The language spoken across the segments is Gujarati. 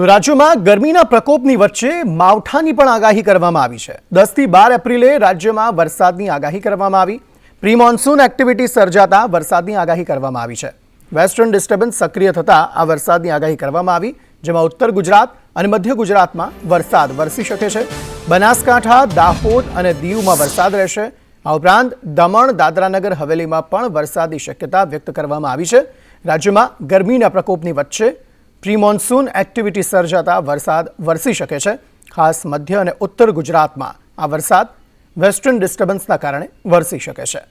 તો રાજ્યમાં ગરમીના પ્રકોપની વચ્ચે માવઠાની પણ આગાહી કરવામાં આવી છે. દસથી બાર એપ્રિલે રાજ્યમાં વરસાદની આગાહી કરવામાં આવી. પ્રી મોન્સૂન એક્ટિવિટી સર્જાતા વરસાદની આગાહી કરવામાં આવી છે. વેસ્ટર્ન ડિસ્ટર્બન્સ સક્રિય થતાં આ વરસાદની આગાહી કરવામાં આવી, જેમાં ઉત્તર ગુજરાત અને મધ્ય ગુજરાતમાં વરસાદ વરસી શકે છે. બનાસકાંઠા, દાહોદ અને દીવમાં વરસાદ રહેશે. આ ઉપરાંત દમણ, દાદરાનગર, હવેલીમાં પણ વરસાદની શક્યતા વ્યક્ત કરવામાં આવી છે. રાજ્યમાં ગરમીના પ્રકોપની વચ્ચે પ્રી મોન્સૂન એક્ટિવિટી સર્જાતા વરસાદ વરસી શકે છે. ખાસ મધ્ય અને ઉત્તર ગુજરાતમાં આ વરસાદ વેસ્ટર્ન ડિસ્ટર્બન્સના કારણે વરસી શકે છે.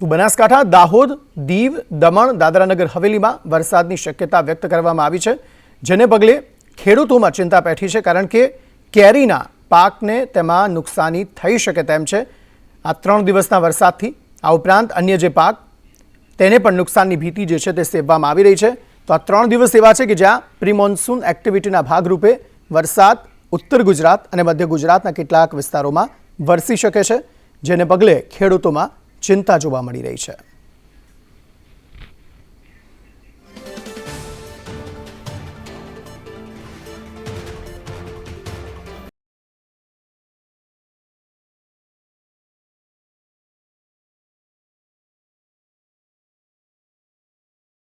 બનાસકાંઠા, દાહોદ, દીવ, દમણ, દાદરાનગર, હવેલીમાં વરસાદની શક્યતા વ્યક્ત કરવામાં આવી છે, જેને પગલે ખેડૂતોમાં ચિંતા પેઠી છે, કારણ કે કેરીના પાકને તેમાં નુકસાની થઈ શકે તેમ છે. આ ત્રણ દિવસના વરસાદથી આ ઉપરાંત અન્ય જે પાક તેને પણ નુકસાનની ભીતિ જે છે તે સેવવામાં આવી રહી છે. તો આ ત્રણ દિવસ એવા છે કે જ્યાં પ્રી મોન્સૂન એક્ટિવિટીના ભાગરૂપે વરસાદ ઉત્તર ગુજરાત અને મધ્ય ગુજરાતના કેટલાક વિસ્તારોમાં વરસી શકે છે, જેને પગલે ખેડૂતોમાં ચિંતા જોવા મળી રહી છે.